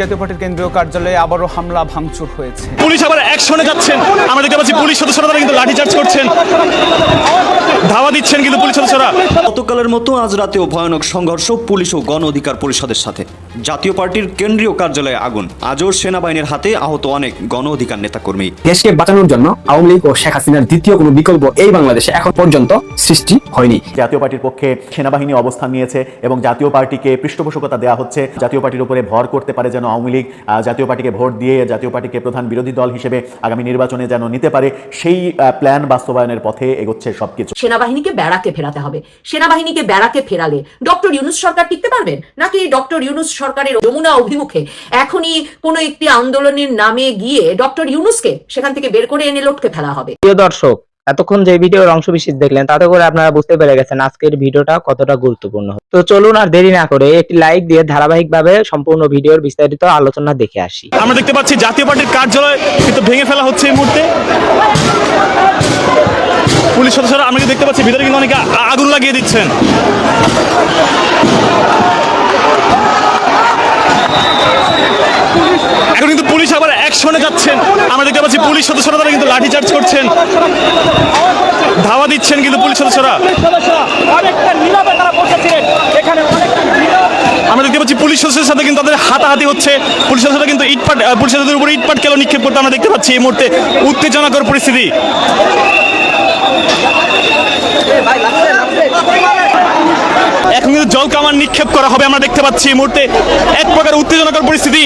জাতীয় পার্টির কেন্দ্রীয় কার্যালয়ে আবারও হামলা ভাঙচুর হয়েছে। পুলিশ আবার অ্যাকশনে যাচ্ছেন। আমরা দেখতে পাচ্ছি পুলিশ সদস্যরা তারা কিন্তু লাঠিচার্জ করছেন। ধাওয়া দিচ্ছেন কিন্তু পুলিশ সদস্যরা। গতকালের মতো আজ রাতেও ভয়ানক সংঘর্ষ পুলিশ ও গণ অধিকার পরিষদের সাথে। জাতীয় পার্টির কেন্দ্রীয় কার্যালয়ে আগুন। আজও সেনাবাহিনীর হাতে আহত অনেক গণ অধিকার নেতাকর্মী। দেশকে বাঁচানোর জন্য আওয়ামী লীগ ও শেখ হাসিনার দ্বিতীয় কোনো বিকল্প এই বাংলাদেশে এখন পর্যন্ত সৃষ্টি হয়নি। জাতীয় পার্টির পক্ষে সেনাবাহিনী অবস্থান নিয়েছে এবং জাতীয় পার্টিকে পৃষ্ঠপোষকতা দেওয়া হচ্ছে। জাতীয় পার্টির উপরে ভর করতে পারে যেন আওয়ামী লীগ জাতীয় পার্টিকে ভোট দিয়ে জাতীয় পার্টিকে প্রধান বিরোধী দল হিসেবে আগামী নির্বাচনে যেন নিতে পারে সেই প্ল্যান বাস্তবায়নের পথে এগোচ্ছে সবকিছু। সেনাবাহিনীকে ব্যারাকে ফেরাতে হবে। সেনাবাহিনীকে ব্যারাকে ফেরালে ডক্টর ইউনুস সরকার টিকতে পারবেন? নাকি ডক্টর ইউনুস সরকারের যমুনা অভিমুখে এখনই কোনো একটি আন্দোলনের নামে গিয়ে ডক্টর ইউনুসকে সেখান থেকে বের করে এনে লটকে ফেলা হবে। প্রিয় দর্শক এতক্ষণ যে ভিডিওর অংশ বিশেষ দেখলেন তাতে করে আপনারা বুঝতে পেরে গেছেন আজকের ভিডিওটা কতটা গুরুত্বপূর্ণ। তো চলুন আর দেরি না করে একটি লাইক দিয়ে ধারাবাহিকভাবে সম্পূর্ণ ভিডিওর বিস্তারিত আলোচনা দেখে আসি। আমরা দেখতে পাচ্ছি জাতীয় পার্টির কার্যালয় কিন্তু ভেঙে ফেলা হচ্ছে এই মুহূর্তে। পুলিশ সদস্যরা আমরা দেখতে পাচ্ছি? ভিতরে কিন্তু অনেকে আগুন লাগিয়ে দিচ্ছেন। এখন কিন্তু পুলিশ আবার অ্যাকশনে যাচ্ছেন। আমরা দেখতে পাচ্ছি পুলিশ সদস্যরা তারা কিন্তু লাঠিচার্জ করছেন। ধাওয়া দিচ্ছেন কিন্তু পুলিশ সদস্যরা। আমরা দেখতে পাচ্ছি পুলিশ সদস্যের সাথে কিন্তু তাদের হাতাহাতি হচ্ছে। পুলিশ সদস্যরা কিন্তু ইটপাট পুলিশ সদস্যদের উপরে ইটপাট কেলো নিক্ষেপ করতে আমরা দেখতে পাচ্ছি এই মুহূর্তে। উত্তেজনাকর পরিস্থিতি। এখন কিন্তু জল কামান নিক্ষেপ করা হবে, আমরা দেখতে পাচ্ছি এই মুহূর্তে এক প্রকার উত্তেজনাকর পরিস্থিতি।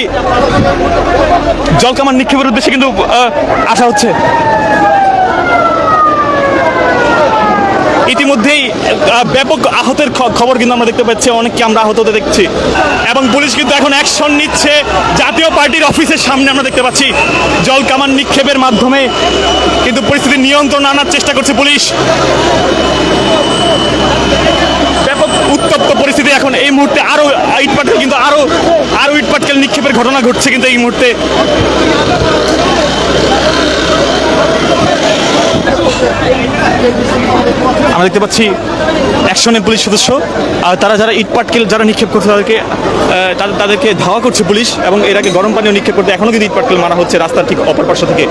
জল কামান নিক্ষেপের উদ্দেশ্যে কিন্তু আসা হচ্ছে। ইতিমধ্যেই ব্যাপক আহতের খবর কিন্তু আমরা দেখতে পাচ্ছি, অনেককে আমরা আহত হতে দেখছি। এবং পুলিশ কিন্তু এখন অ্যাকশন নিচ্ছে, জাতীয় পার্টির অফিসের সামনে আমরা দেখতে পাচ্ছি। জল কামান নিক্ষেপের মাধ্যমে কিন্তু পরিস্থিতি নিয়ন্ত্রণ আনার চেষ্টা করছে পুলিশ। উত্তপ্ত পরিস্থিতি এখন এই মুহূর্তে আরও ইটপাটকেল কিন্তু আরও আরও ইটপাটকেল নিক্ষেপের ঘটনা ঘটছে কিন্তু এই মুহূর্তে। আমরা দেখতে পাচ্ছি অ্যাকশনে পুলিশ সদস্য, আর তারা যারা ইট পাটকেল যারা নিক্ষেপ করছে তাদেরকে তাদেরকে ধাওয়া করছে পুলিশ এবং এর আগে গরম পানিও নিক্ষেপ করতে এখনও কিন্তু ইট পাটকেল মারা হচ্ছে রাস্তার ঠিক অপর পার্শ্ব থেকে।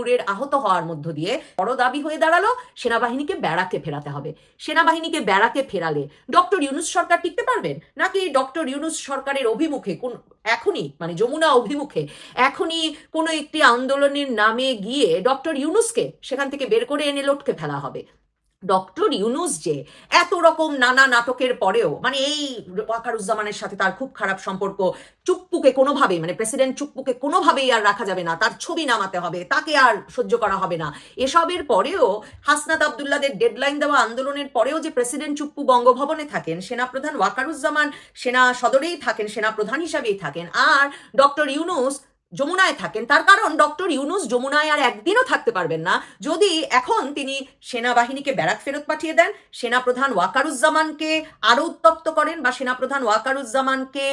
নূরের আহত হওয়ার মধ্য দিয়ে বড় দাবি হয়ে দাঁড়াল, সেনাবাহিনীকে ব্যারাকে ফেরাতে হবে। সেনাবাহিনীকে ব্যারাকে ফেরালে ডক্টর ইউনুস সরকার টিকতে পারবেন? নাকি ডক্টর ইউনুস সরকারের অভিমুখে, কোন, এখনই মানে যমুনা অভিমুখে, এখনই কোনো একটি আন্দোলনের নামে গিয়ে ডক্টর ইউনুসকে সেখান থেকে বের করে এনে লটকে ফেলা হবে? ডক্টর ইউনুস যে এত রকম নানা নাটকের পরেও মানে এই ওয়াকারুজ্জামানের সাথে তার খুব খারাপ সম্পর্ক, চুপ্পুকে কোনোভাবেই মানে প্রেসিডেন্ট চুপ্পুকে কোনোভাবেই আর রাখা যাবে না, তার ছবি নামাতে হবে, তাকে আর সহ্য করা হবে না। এসবের পরেও হাসনাত আবদুল্লাদের ডেডলাইন দেওয়া আন্দোলনের পরেও যে প্রেসিডেন্ট চুপ্পু বঙ্গভবনে থাকেন, সেনাপ্রধান ওয়াকারুজ্জামান সেনা সদরেই থাকেন, সেনাপ্রধান হিসাবেই থাকেন, আর ডক্টর ইউনুস যমুনায় থাকেন। তার কারণ ডক্টর ইউনুস যমুনায় আর একদিনও থাকতে পারবেন না। যদি এখন তিনি সেনাবাহিনীকে ব্যারাক ফেরত পাঠিয়ে দেন, সেনাপ্রধান ওয়াকারুজ্জামানকে আরও উত্তপ্ত করেন বা সেনাপ্রধান ওয়াকারুজ্জামানকে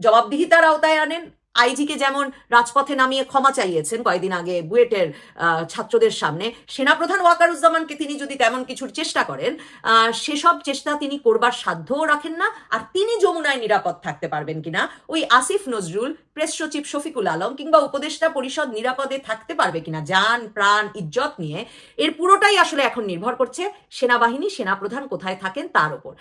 জবাবদিহিতার আওতায় আনেন আইজিকে যেমন রাজপথে নামিয়ে ক্ষমা চাইয়েছেন কয়েকদিন আগে বুয়েটের ছাত্রদের সামনে, সেনাপ্রধান ওয়াকারুজ্জামানকে তিনি যদি তেমন কিছুর চেষ্টা করেন সেসব চেষ্টা তিনি করবার সাধ্যও রাখেন না, আর তিনি যমুনায় নিরাপদ থাকতে পারবেন কিনা, ওই আসিফ নজরুল, প্রেস সচিব শফিকুল আলম কিংবা উপদেষ্টা পরিষদ নিরাপদে থাকতে পারবে কিনা যান প্রাণ, ইজ্জত নিয়ে, এর পুরোটাই আসলে এখন নির্ভর করছে সেনাবাহিনী, সেনাপ্রধান কোথায় থাকেন তার উপর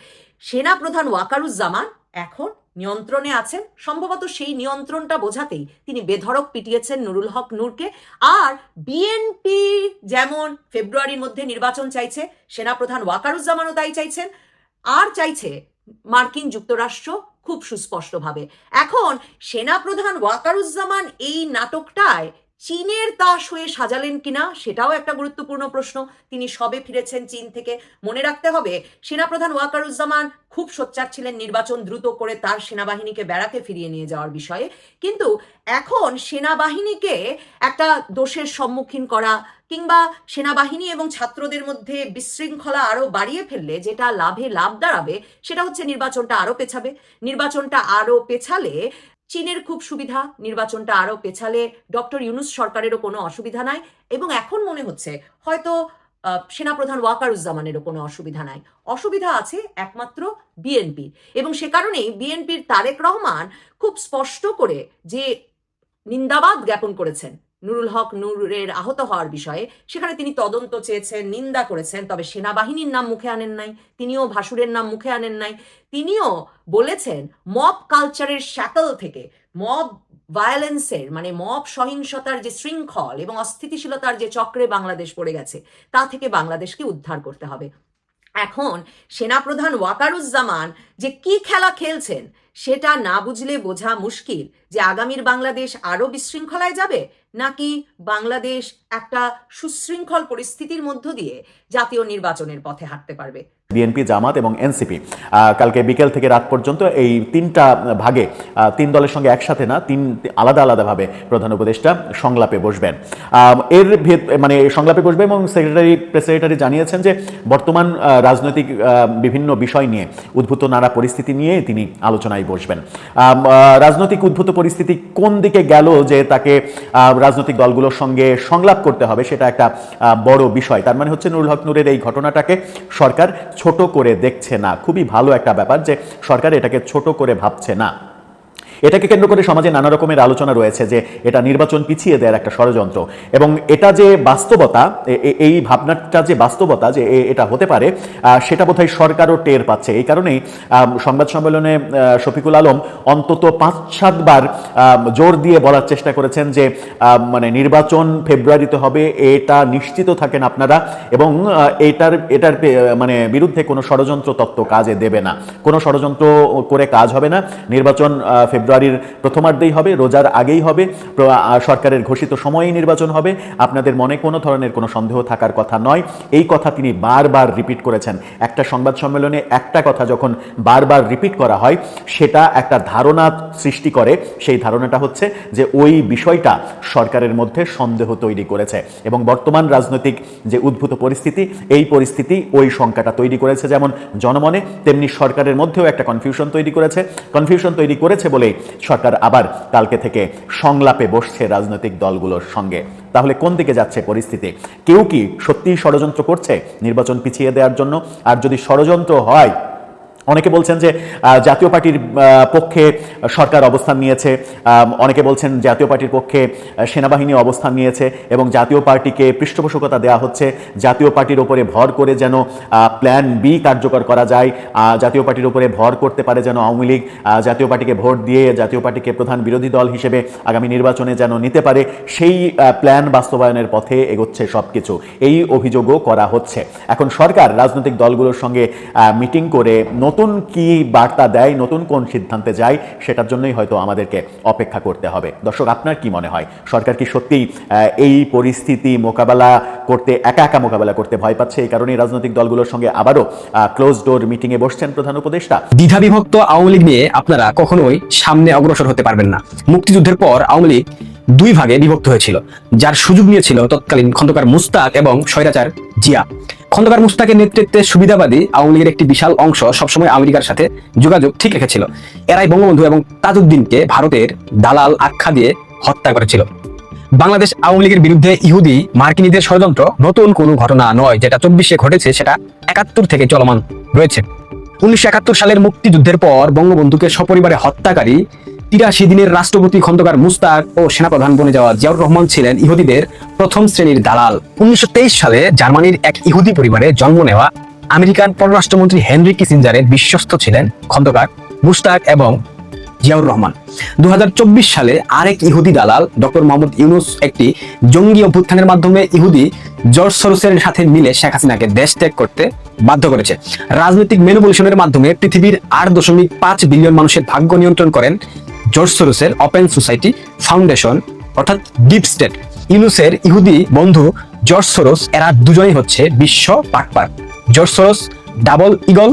সেনাপ্রধান ওয়াকারুজ্জামান এখন নিয়ন্ত্রণে আছেন, সম্ভবত সেই নিয়ন্ত্রণটা বোঝাতেই তিনি বেধরক পিটিয়েছেন নুরুল হক নূরকে। আর বিএনপি যেমন ফেব্রুয়ারির মধ্যে নির্বাচন চাইছে, সেনাপ্রধান ওয়াকারুজ্জামানও তাই চাইছেন। আর চাইছে মার্কিন যুক্তরাষ্ট্র খুব সুস্পষ্টভাবে। এখন সেনাপ্রধান ওয়াকারুজ্জামান এই নাটকটায় চীনের তাস হয়ে সাজালেন কিনা সেটাও একটা গুরুত্বপূর্ণ প্রশ্ন। তিনি সবে ফিরেছেন চীন থেকে। মনে রাখতে হবে, সেনাপ্রধান ওয়াকারুজ্জামান খুব সোচ্চার ছিলেন নির্বাচন দ্রুত করে তার সেনাবাহিনীকে বেড়াতে ফিরিয়ে নিয়ে যাওয়ার বিষয়ে। কিন্তু এখন সেনাবাহিনীকে একটা দোষের সম্মুখীন করা কিংবা সেনাবাহিনী এবং ছাত্রদের মধ্যে বিশৃঙ্খলা আরও বাড়িয়ে ফেললে যেটা লাভে লাভ দাঁড়াবে, সেটা হচ্ছে নির্বাচনটা আরও পেছাবে। নির্বাচনটা আরও পেছালে চীনের খুব সুবিধা, নির্বাচনটা আরও পেছালে ডক্টর ইউনুস সরকারেরও কোনো অসুবিধা নাই এবং এখন মনে হচ্ছে হয়তো সেনাপ্রধান ওয়াকারুজ্জামানেরও কোনো অসুবিধা নাই। অসুবিধা আছে একমাত্র বিএনপির এবং সে কারণেই বিএনপির তারেক রহমান খুব স্পষ্ট করে যে নিন্দাবাদ জ্ঞাপন করেছেন। নুরুল হক নুরের আহত হওয়ার বিষয়ে। সেখানে তিনি তদন্ত চেয়েছেন, নিন্দা করেছেন, তবে সেনাবাহিনীর নাম মুখে আনেন নাই, তিনিও ভাসুরের নাম মুখে আনেন নাই। তিনিও বলেছেন, মব কালচারের শ্যাকল থেকে, মব ভায়োলেন্সের মানে মব সহিংসতার যে শৃঙ্খল এবং অস্থিতিশীলতার যে চক্রে বাংলাদেশ পড়ে গেছে, তা থেকে বাংলাদেশকে উদ্ধার করতে হবে। এখন সেনাপ্রধান ওয়াকারুজ্জামান যে কি খেলা খেলছেন, সেটা না বুঝলে বোঝা মুশকিল। যে আগামীর বাংলাদেশ আরও বিশৃঙ্খলায় যাবে, নাকি বাংলাদেশ একটা সুশৃঙ্খল পরিস্থিতির মধ্য দিয়ে জাতীয় নির্বাচনের পথে হাঁটতে পারবে? বিএনপি, জামাত এবং এনসিপি। কালকে বিকেল থেকে রাত পর্যন্ত এই তিনটা ভাগে তিন দলের সঙ্গে একসাথে না, তিন আলাদা আলাদাভাবে প্রধান উপদেষ্টা সংলাপে বসবেন। এর ভেদ মানে সংলাপে বসবে এবং সেক্রেটারি, প্রেস জানিয়েছেন যে বর্তমান রাজনৈতিক বিভিন্ন বিষয় নিয়ে, উদ্ভূত নানা পরিস্থিতি নিয়ে তিনি আলোচনায় বসবেন। রাজনৈতিক উদ্ভূত পরিস্থিতি কোন দিকে গেল যে তাকে রাজনৈতিক দলগুলোর সঙ্গে সংলাপ করতে হবে, সেটা একটা বড় বিষয়। তার মানে হচ্ছে নুরুল হক নূরের এই ঘটনাটাকে সরকার ছোট করে দেখছে না। খুবই ভালো একটা ব্যাপার যে সরকার এটাকে ছোট করে ভাবছে না। এটাকে কেন্দ্র করে সমাজে নানা রকমের আলোচনা রয়েছে যে এটা নির্বাচন পিছিয়ে দেওয়ার একটা ষড়যন্ত্র। এবং এটা যে বাস্তবতা এই ভাবনাটা যে বাস্তবতা যে এটা হতে পারে সেটা বোধহয় সরকারও টের পাচ্ছে। এই কারণেই সংবাদ সম্মেলনে শফিকুল আলম অন্তত পাঁচ সাতবার জোর দিয়ে বলার চেষ্টা করেছেন যে মানে নির্বাচন ফেব্রুয়ারিতে হবে এটা নিশ্চিত থাকেন আপনারা এবং এটার এটার মানে বিরুদ্ধে কোনো ষড়যন্ত্র তত্ত্ব কাজে দেবে না। কোনো ষড়যন্ত্র করে কাজ হবে না। নির্বাচন আহ, ফেব্রুয়ারির প্রথমার্ধেই হবে, রোজার আগেই হবে সরকারের ঘোষিত সময়েই নির্বাচন হবে। আপনাদের মনে কোনো ধরনের কোনো সন্দেহ থাকার কথা নয়। এই কথা তিনি বারবার রিপিট করেছেন। একটা সংবাদ সম্মেলনে একটা কথা যখন বারবার রিপিট করা হয়, সেটা একটা ধারণা সৃষ্টি করে। সেই ধারণাটা হচ্ছে যে ওই বিষয়টা সরকারের মধ্যে সন্দেহ তৈরি করেছে। এবং বর্তমান রাজনৈতিক যে উদ্ভূত পরিস্থিতি, এই পরিস্থিতি ওই শঙ্কাটা তৈরি করেছে। যেমন জনমনে, তেমনি সরকারের মধ্যেও একটা কনফিউশন তৈরি করেছে। কনফিউশন তৈরি করেছে বলেই সরকার আবার কালকে থেকে সংলাপে বসছে রাজনৈতিক দলগুলোর সঙ্গে। তাহলে কোন দিকে যাচ্ছে পরিস্থিতি? কেউ কি সত্যিই ষড়যন্ত্র করছে নির্বাচন পিছিয়ে দেওয়ার জন্য? আর যদি ষড়যন্ত্র হয় অনেকে বলছেন যে জাতীয় পার্টির পক্ষে সরকার অবস্থান নিয়েছে অনেকে বলছেন জাতীয় পার্টির পক্ষে সেনাবাহিনী অবস্থান নিয়েছে এবং জাতীয় পার্টিকে পৃষ্ঠপোষকতা দেওয়া হচ্ছে। জাতীয় পার্টির ওপরে ভর করে যেন প্ল্যান বি কার্যকর করা যায় জাতীয় পার্টির ওপরে ভর করতে পারে যেন আওয়ামী লীগ জাতীয় পার্টিকে ভোট দিয়ে জাতীয় পার্টিকে প্রধান বিরোধী দল হিসেবে আগামী নির্বাচনে যেন নিতে পারে, সেই প্ল্যান বাস্তবায়নের পথে এগোচ্ছে সবকিছু। এই অভিযোগও করা হচ্ছে। এখন সরকার, রাজনৈতিক দলগুলোর সঙ্গে মিটিং করে নতুন কি বার্তা দেয়, নতুন কোন সিদ্ধান্তে যায়, সেটার জন্যই হয়তো আমাদেরকে অপেক্ষা করতে হবে। দর্শক, আপনার কি মনে হয়? সরকার কি সত্যিই এই পরিস্থিতি মোকাবেলা করতে, একা একা মোকাবেলা করতে ভয় পাচ্ছে? এই কারণেই রাজনৈতিক দলগুলোর সঙ্গে আবারও ক্লোজ ডোর মিটিংয়ে বসছেন প্রধান উপদেষ্টা। দ্বিধা বিভক্ত আওয়ামী লীগ নিয়ে আপনারা কখনোই সামনে অগ্রসর হতে পারবেন না। মুক্তিযুদ্ধের পর আওয়ামী লীগ দুই ভাগে বিভক্ত হয়েছিল, যার সুযোগ নিয়েছিল তৎকালীন খন্দকার মুস্তাক এবং স্বৈরাচার জিয়া। খন্দকার মুস্তাকের নেতৃত্বে সুবিধাবাদী আওয়ামী লীগের একটি বিশাল অংশ সবসময় আমেরিকার সাথে যোগাযোগ ঠিক রেখেছিল। এরাই বঙ্গবন্ধু এবং তাজউদ্দিনকে ভারতের দালাল আখ্যা দিয়ে হত্যা করেছিল। বাংলাদেশ আওয়ামী লীগের বিরুদ্ধে ইহুদি, মার্কিনীদের ষড়যন্ত্র নতুন কোনো ঘটনা নয়, যেটা চব্বিশে ঘটেছে, সেটা একাত্তর থেকে চলমান রয়েছে। উনিশশো একাত্তর সালের মুক্তিযুদ্ধের পর বঙ্গবন্ধুকে সপরিবারে হত্যাকারী তিরাশি দিনের রাষ্ট্রপতি খন্দকার মুস্তাক ও সেনাপ্রধান বনে যাওয়া জিয়াউর রহমান ছিলেন ইহুদিদের প্রথম শ্রেণির দালাল। উনিশশো সালে জার্মানির এক ইহুদি পরিবারে জন্ম নেওয়া আমেরিকান পররাষ্ট্রমন্ত্রী হেনরি কিসিঞ্জারের বিশ্বস্ত ছিলেন খন্দকার মুস্তাক এবং জিয়াউর রহমান। দু সালে আরেক ইহুদি দালাল, ডক্টর মোহাম্মদ ইউনুস একটি জঙ্গি অভ্যুত্থানের মাধ্যমে ইহুদি জর্জ সরোসের সাথে মিলে শেখ হাসিনাকে দেশ ত্যাগ করতে বাধ্য করেছে। রাজনৈতিক ম্যানিপুলেশনের মাধ্যমে পৃথিবীর আট দশমিক পাঁচ বিলিয়ন মানুষের ভাগ্য নিয়ন্ত্রণ করেন জর্জ সরোসের ওপেন সোসাইটি ফাউন্ডেশন, অর্থাৎ ডিপ স্টেট। ইউনুসের ইহুদি বন্ধু জর্জ সরোস, এরা দুজনেই হচ্ছে বিশ্ব পাটপার George Soros double eagle,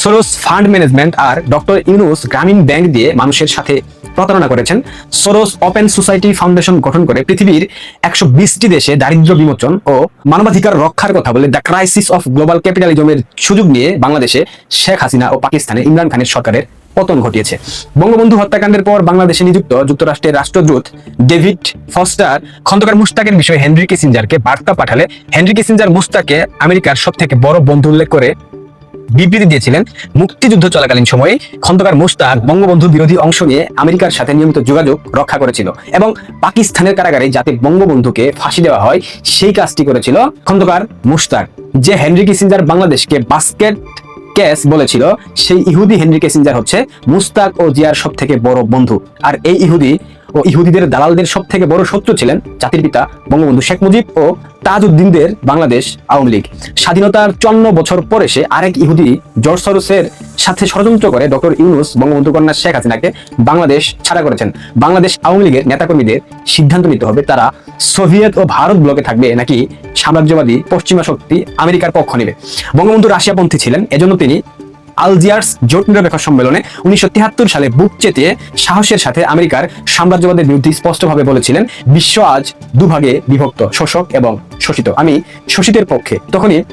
Soros fund management আর ডক্টর ইউনুস গ্রামীণ ব্যাংক দিয়ে মানুষের সাথে প্রতারণা করেছেন। সোরস ওপেন সোসাইটি ফাউন্ডেশন গঠন করে পৃথিবীর একশো বিশটি দেশে দারিদ্র্য বিমোচন ও মানবাধিকার রক্ষার কথা বলে দ্য ক্রাইসিস অফ গ্লোবাল ক্যাপিটালিজমের সুযোগ নিয়ে বাংলাদেশে শেখ হাসিনা ও পাকিস্তানে ইমরান খানের সরকারের পতন ঘটিয়েছে। বঙ্গবন্ধু হত্যাকাণ্ডের পর বাংলাদেশে নিযুক্ত যুক্তরাষ্ট্রের রাষ্ট্রদূত ডেভিড ফস্টার খন্দকার মুস্তাকের বিষয়ে হেনরি কিসিঞ্জারকে বার্তা পাঠালে। হেনরি কিসিঞ্জার মুস্তাককে আমেরিকার সব থেকে বড় বন্ধু উল্লেখ করে বিবৃতি দিয়েছিলেন, মুক্তিযুদ্ধ চলাকালীন সময়ে খন্দকার মুস্তাক বঙ্গবন্ধু বিরোধী অংশ নিয়ে আমেরিকার সাথে নিয়মিত যোগাযোগ রক্ষা করেছিল এবং পাকিস্তানের কারাগারে যাতে বঙ্গবন্ধুকে ফাঁসি দেওয়া হয়, সেই কাজটি করেছিল খন্দকার মুস্তাক যে হেনরি কিসিঞ্জার বাংলাদেশকে বাস্কেট কেস বলেছিল, সেই ইহুদি হেনরি কেসিঞ্জার হচ্ছে মুস্তাক ও জিয়ার সব থেকে বড় বন্ধু। আর এই ইহুদি ও ইহুদিদের দালালদের সব থেকে বড় শত্রু ছিলেন জাতির পিতা বঙ্গবন্ধু শেখ মুজিব ও তাজউদ্দিনদের বাংলাদেশ আওয়ামী লীগ। স্বাধীনতার চন্ন বছর পরে সে আরেক ইহুদি, জর্জ সরোসের সাথে ষড়যন্ত্র করে ডক্টর ইউনুস বঙ্গবন্ধু কন্যা শেখ হাসিনাকে বাংলাদেশ ছাড়া করেছেন। বাংলাদেশ আওয়ামী লীগের নেতাকর্মীদের সিদ্ধান্ত নিতে হবে, তারা সোভিয়েত ও ভারত ব্লকে থাকবে নাকি সাম্রাজ্যবাদী পশ্চিমা শক্তি আমেরিকার পক্ষ নেবে। বঙ্গবন্ধু রাশিয়াপন্থী ছিলেন, এজন্য তিনি আলজিয়ার্স জোট নিরপেক্ষ সম্মেলনে উনিশশো সালে বুক চেতিয়ে সাহসের সাথে আমেরিকার সাম্রাজ্যবাদের বিরুদ্ধে স্পষ্টভাবে বলেছিলেন, বিশ্ব আজ দুভাগে বিভক্ত, শোষক এবং শোষিত। আমি শোষিতের পক্ষে। তখনই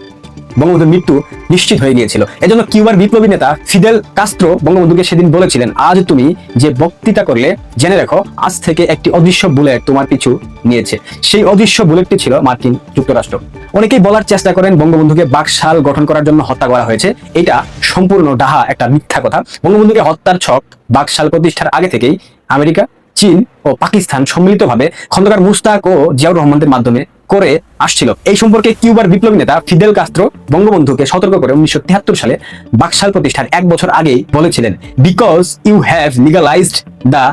বঙ্গবন্ধুর মৃত্যু নিশ্চিত হয়ে গিয়েছিল। এজন্য কিউবার বিপ্লবী নেতা ফিদেল কাস্ত্রো বঙ্গবন্ধুকে সেদিন বলেছিলেন, আজ তুমি যে বক্তৃতা করলে, জেনে রাখো, আজ থেকে একটি অদৃশ্য বুলেট তোমার পিছু নিয়েছে। সেই অদৃশ্য বুলেটটি ছিল মার্কিন যুক্তরাষ্ট্র। অনেকেই বলার চেষ্টা করেন বঙ্গবন্ধুকে বাকশাল গঠন করার জন্য হত্যা করা হয়েছে। এটা সম্পূর্ণ ডাহা একটা মিথ্যা কথা। বঙ্গবন্ধুকে হত্যার ছক বাকশাল প্রতিষ্ঠার আগে থেকেই আমেরিকা, চীন ও পাকিস্তান সম্মিলিতভাবে খন্দকার মুস্তাক ও জিয়াউর রহমানদের মাধ্যমে করে আসছিল। এই সম্পর্কে কিউবার বিপ্লবী নেতা ফিদেল কাস্ত্রো বঙ্গবন্ধুকে সতর্ক করে উনিশশো সালে বাকশাল প্রতিষ্ঠার এক বছর আগেই বলেছিলেন because you have legalized the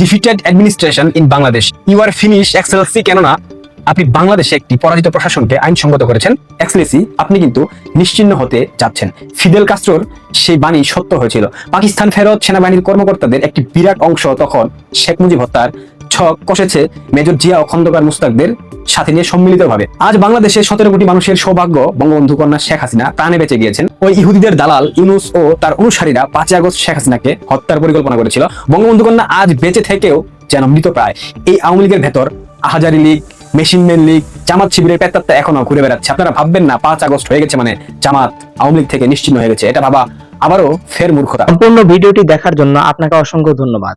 defeated administration in Bangladesh you are finish excellency কেননা আপনি বাংলাদেশে একটি পরাজিত প্রশাসনকে আইনসঙ্গত করেছেন। এক্সেলেসি আপনি কিন্তু নিশ্চিন্ন হতে যাচ্ছেন ফিদেল কাস্ত্রোর সেই বাণী সত্য হয়েছিল। পাকিস্তান ফেরত সেনাবাহিনীর কর্মকর্তাদের একটি বিরাট অংশ তখন শেখ মুজিব হত্যার ছক কষেছে মেজর জিয়া ও খন্দকার মুস্তাকদের সাথে নিয়ে সম্মিলিতভাবে। আজ বাংলাদেশে সতেরো কোটি মানুষের সৌভাগ্য বঙ্গবন্ধু কন্যা শেখ হাসিনা প্রাণে বেঁচে গিয়েছেন। ওই ইহুদিদের দালাল ইউনুস ও তার অনুসারীরা পাঁচই আগস্ট শেখ হাসিনাকে হত্যার পরিকল্পনা করেছিল। বঙ্গবন্ধু কন্যা আজ বেঁচে থেকেও যেন মৃতপ্রায় এই আওয়ামী লীগের ভেতর আহাজারি লীগ মেশিনম্যান লীগ, জামাত শিবিরের পেতাত্তা এখনও ঘুরে বেড়াচ্ছে। আপনারা ভাববেন না, পাঁচ আগস্ট হয়ে গেছে মানে জামাত আওয়ামী লীগ থেকে নিশ্চিন্ন হয়ে গেছে। এটা ভাবা আবারও ফের মূর্খতা। সম্পূর্ণ ভিডিওটি দেখার জন্য আপনাকে অসংখ্য ধন্যবাদ।